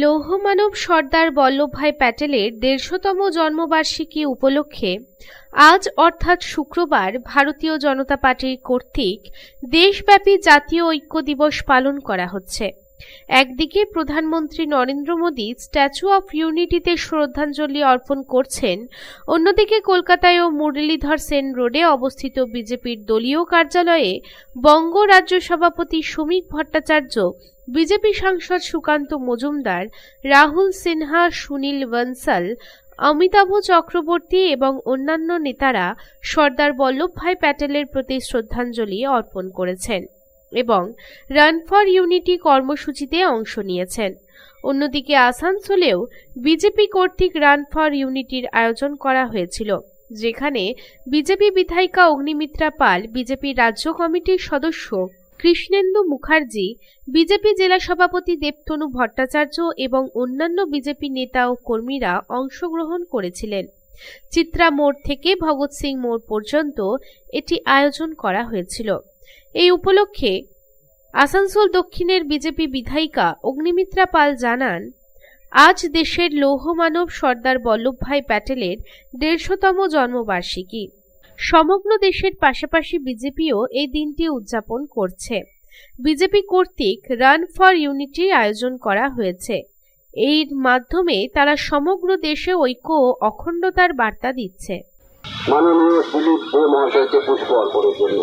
লৌহমানব সর্দার বল্লভভাই প্যাটেলের দেড়শোতম জন্মবার্ষিকী উপলক্ষে আজ অর্থাৎ শুক্রবার ভারতীয় জনতা পার্টির কর্তৃক দেশব্যাপী জাতীয় ঐক্য দিবস পালন করা হচ্ছে। একদিকে প্রধানমন্ত্রী নরেন্দ্র মোদী স্ট্যাচু অফ ইউনিটিতে শ্রদ্ধাঞ্জলি অর্পণ করছেন, অন্যদিকে কলকাতায় ও মুরলীধর সেন রোডে অবস্থিত বিজেপির দলীয় কার্যালয়ে বঙ্গ রাজ্য সভাপতি শ্রমিক ভট্টাচার্য, বিজেপি সাংসদ সুকান্ত মজুমদার, রাহুল সিনহা, সুনীল বনসাল, অমিতাভ চক্রবর্তী এবং অন্যান্য নেতারা সর্দার বল্লভভাই প্যাটেলের প্রতি শ্রদ্ধাঞ্জলি অর্পণ করেছেন। এবং রান ফর ইউনিটি কর্মসূচিতে অংশ নিয়েছেন। অন্যদিকে আসানসোলেও বিজেপি কর্তৃক রান ফর ইউনিটির আয়োজন করা হয়েছিল, যেখানে বিজেপি বিধায়িকা অগ্নিমিত্রা পাল, বিজেপি রাজ্য কমিটির সদস্য কৃষ্ণেন্দু মুখার্জি, বিজেপি জেলা সভাপতি দেবতনু ভট্টাচার্য এবং অন্যান্য বিজেপি নেতা ও কর্মীরা অংশগ্রহণ করেছিলেন। চিত্রা মোড় থেকে ভগৎ সিং মোড় পর্যন্ত এটি আয়োজন করা হয়েছিল। এই উপলক্ষে আসানসোল দক্ষিণের বিজেপি বিধায়িকা অগ্নিমিত্রা পাল জানান, আজ দেশের লৌহমানব সর্দার বল্লভভাই প্যাটেলের দেড়শোতম জন্মবার্ষিকী। সমগ্র দেশের পাশাপাশি বিজেপিও এই দিনটি উদযাপন করছে। বিজেপি কর্তৃক রান ফর ইউনিটি আয়োজন করা হয়েছে। এর মাধ্যমে তারা সমগ্র দেশে ঐক্য ও অখণ্ডতার বার্তা দিচ্ছে। মাননীয় দিলীপ দে মহাশয়কে পুষ্প অর্পণের জন্য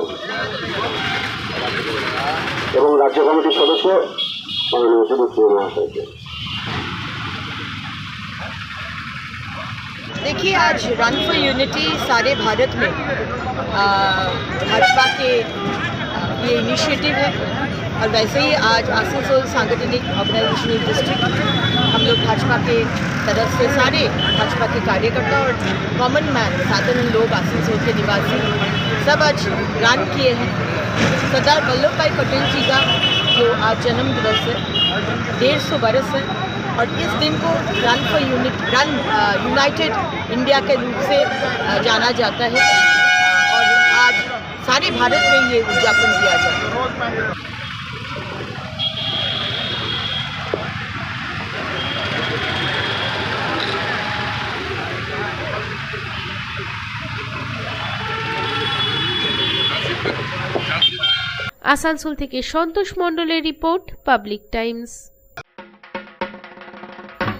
এবং রাজ্য কমিটির সদস্য মাননীয় দিলীপ দে মহাশয়কে देखिए आज रन फॉर यूनिटी सारे भारत में आ, भाजपा के आ, ये इनिशिएटिव है और वैसे ही आज आसनसोल सांगठनिक ऑर्गेनाइजेशनल डिस्ट्रिक्ट हम लोग भाजपा के तरफ़ से सारे भाजपा के कार्यकर्ता और कॉमन मैन साधारण लोग आसनसोल के निवासी सब आज रन किए हैं। सरदार वल्लभ भाई पटेल जी का जो आज जन्म दिवस है, डेढ़ सौ बरस है, और इस दिन को run for unit run united India के रूप से जाना जाता है। और आज सारे भारत में ये उद्यापन किया जाता है। আসানসোল থেকে সন্তোষ মণ্ডলের report public times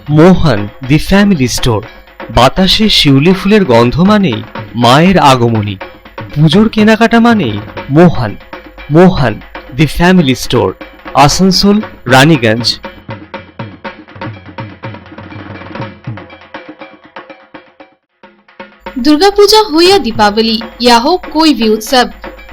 Mohan the family store বাতাসে শিউলি ফুলের গন্ধ মানেই মায়ের আগমনী পুজোর কেনাকাটা মানেই Mohan Mohan the family store Asansol Raniganj Durga Puja हो या दीपावली या हो कोई भी उत्सव